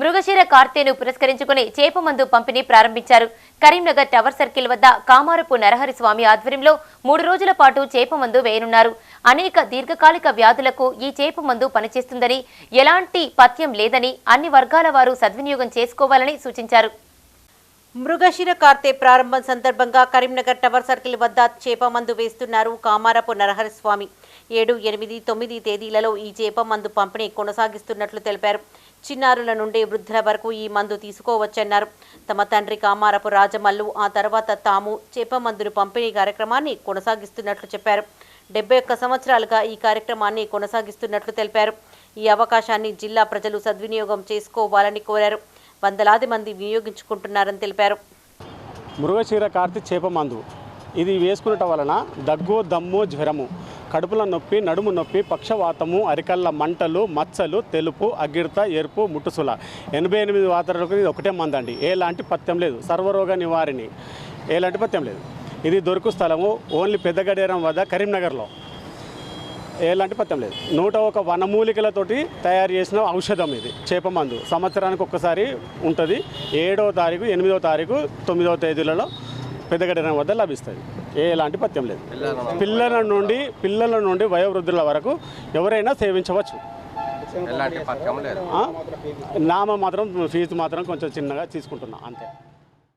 మృగశీర కార్తెను పురస్కరించుకుని చేప మందు పంపిణీ ప్రారంభించారు. కరీంనగర్ టవర్ సర్కిల్ వద్ద కామారపు నరహరి స్వామి ఆధ్వర్యంలో మూడు రోజుల పాటు చేప మందు వేయనున్నారు. అనేక దీర్ఘకాలిక వ్యాధులకు ఈ చేప మందు పనిచేస్తుందని ఎలాంటి పథ్యం లేదని అన్ని వర్గాల వారు సద్వినియోగం చేసుకోవాలని సూచించారు. మృగశిర కార్తె ప్రారంభం సందర్భంగా కరీంనగర్ టవర్ సర్కిల్ వద్ద చేప మందు వేస్తున్నారు కామారపు నరహరిస్వామి. ఏడు ఎనిమిది తొమ్మిది తేదీలలో ఈ చేప మందు పంపిణీ కొనసాగిస్తున్నట్లు తెలిపారు. చిన్నారుల నుండి వృద్ధుల వరకు ఈ మందు తీసుకోవచ్చన్నారు. తమ తండ్రి కామారపు రాజమల్లు ఆ తర్వాత తాము చేప మందును పంపిణీ కార్యక్రమాన్ని కొనసాగిస్తున్నట్లు చెప్పారు. డెబ్బై ఒక్క సంవత్సరాలుగా ఈ కార్యక్రమాన్ని కొనసాగిస్తున్నట్లు తెలిపారు. ఈ అవకాశాన్ని జిల్లా ప్రజలు సద్వినియోగం చేసుకోవాలని కోరారు. వందలాది మంది వినియోగించుకుంటున్నారని తెలిపారు. మృగశీర కార్తి చేప మందు. ఇది వేసుకునటం వలన దగ్గు దమ్ము జ్వరము కడుపుల నొప్పి నడుము నొప్పి పక్షవాతము అరికళ్ళ మంటలు మచ్చలు తెలుపు అగిడత ఎరుపు ముట్టుసుల. ఎనభై ఎనిమిది వాతరకు ఇది ఒకటే మందండి. ఎలాంటి పత్యం లేదు. సర్వరోగ నివారిణి. ఎలాంటి పత్యం లేదు. ఇది దొరుకు స్థలము. ఓన్లీ పెద్దగడేరం వద్ద కరీంనగర్లో. ఎలాంటి పథ్యం లేదు. నూట ఒక వనమూలికలతోటి తయారు చేసిన ఔషధం ఇది. చేప మందు. సంవత్సరానికి ఒక్కసారి ఉంటుంది. ఏడవ తారీఖు ఎనిమిదవ తారీఖు తొమ్మిదవ తేదీలలో పెద్దగడ్డ వద్ద లభిస్తుంది. ఎలాంటి పథ్యం లేదు. పిల్లల నుండి పిల్లల నుండి వయోవృద్ధుల వరకు ఎవరైనా సేవించవచ్చు? నామ మాత్రం ఫీజు మాత్రం కొంచెం చిన్నగా తీసుకుంటున్నాం అంతే.